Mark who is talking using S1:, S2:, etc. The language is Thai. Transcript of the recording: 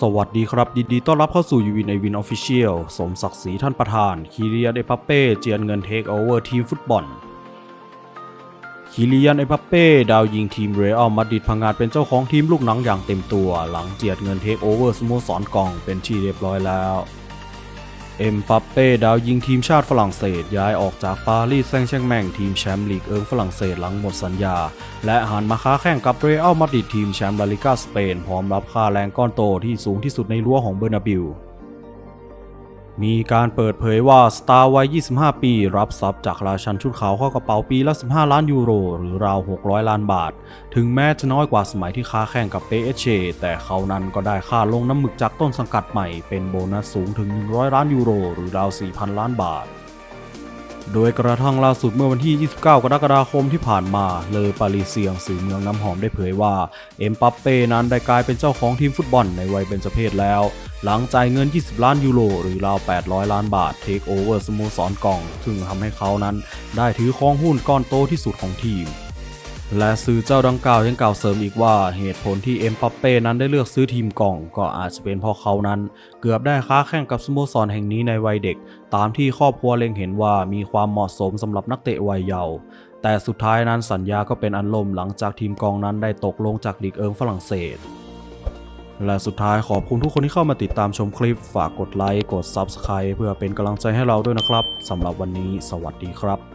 S1: สวัสดีครับยินดีต้อนรับเข้าสู่ยูวินไอวินออฟฟิเชียลสมศักดิ์ศรีท่านประธานคีเรียนเอปัปเป้เจียนเงินเทคโอเวอร์ทีมฟุตบอลคีเลียนเอปัปเป้ดาวยิงทีมเรอัลมาดริดพังงาดเป็นเจ้าของทีมลูกหนังอย่างเต็มตัว หลังเจียดเงินเทคโอเวอร์สโมสรกองเป็นที่เรียบร้อยแล้ว เอ็มปัปเป้ดาวยิงทีมชาติฝรั่งเศสย้ายออกจากปารีสแซงต์แชงแมงทีมแชมป์ลีกเอิงฝรั่งเศสหลังหมดสัญญา และหันมาค้าแข่งกับเรอัลมาดริดทีมแชมป์ลาลิกาสเปน พร้อมรับค่าแรงก้อนโตที่สูงที่สุดในรั้วของเบอร์นาบิล มีการเปิดเผยว่าสตาร์วัย 25 ปี รับทรัพย์จากราชันชุดขาวเข้ากระเป๋าปีละ 15 ล้านยูโร หรือราว 600 ล้านบาท ถึงแม้จะน้อยกว่าสมัยที่ค้าแข่งกับเปเอเชแต่เขานั้นก็ได้ค่าลงน้ำหมึกจากต้นสังกัดใหม่เป็นโบนัสสูงถึง 100 ล้านยูโร หรือราว 4,000 ล้านบาทโดยกระทั่งล่าสุดเมื่อวันที่ 29 กรกฎาคมที่ผ่านมา เลอปารีเซียงสื่อเมืองน้ำหอมได้เผยว่า เอ็มปัปเป้นั้นได้กลายเป็นเจ้าของทีมฟุตบอลในวัยเบญจเพศแล้ว หลังจ่ายเงิน 20 ล้านยูโรหรือราว 800 ล้านบาทเทคโอเวอร์สโมสรกล่อง ซึ่งทำให้เขานั้นได้ถือครองหุ้นก้อนโตที่สุดของทีม และสื่อเจ้าดังกล่าวยังกล่าวเสริมอีกว่าเหตุผลที่เอ็มปัปเป้นั้นได้เลือกซื้อทีมกล่อง ก็อาจจะเป็นเพราะเขานั้น เกือบได้ค้าแข่งกับสโมสรแห่งนี้ในวัยเด็ก ตามที่ครอบครัวเล็งเห็นว่ามีความเหมาะสมสำหรับนักเตะวัยเยาว์แต่สุดท้ายนั้นสัญญาก็เป็นอันล่มหลังจากทีมกองนั้นได้ตกลงจากลีกเอิงฝรั่งเศส และสุดท้ายขอบคุณทุกคนที่เข้ามาติดตามชมคลิป ฝากกดไลค์ กด Subscribe เพื่อเป็นกำลังใจให้เราด้วยนะครับสำหรับวันนี้ สวัสดีครับ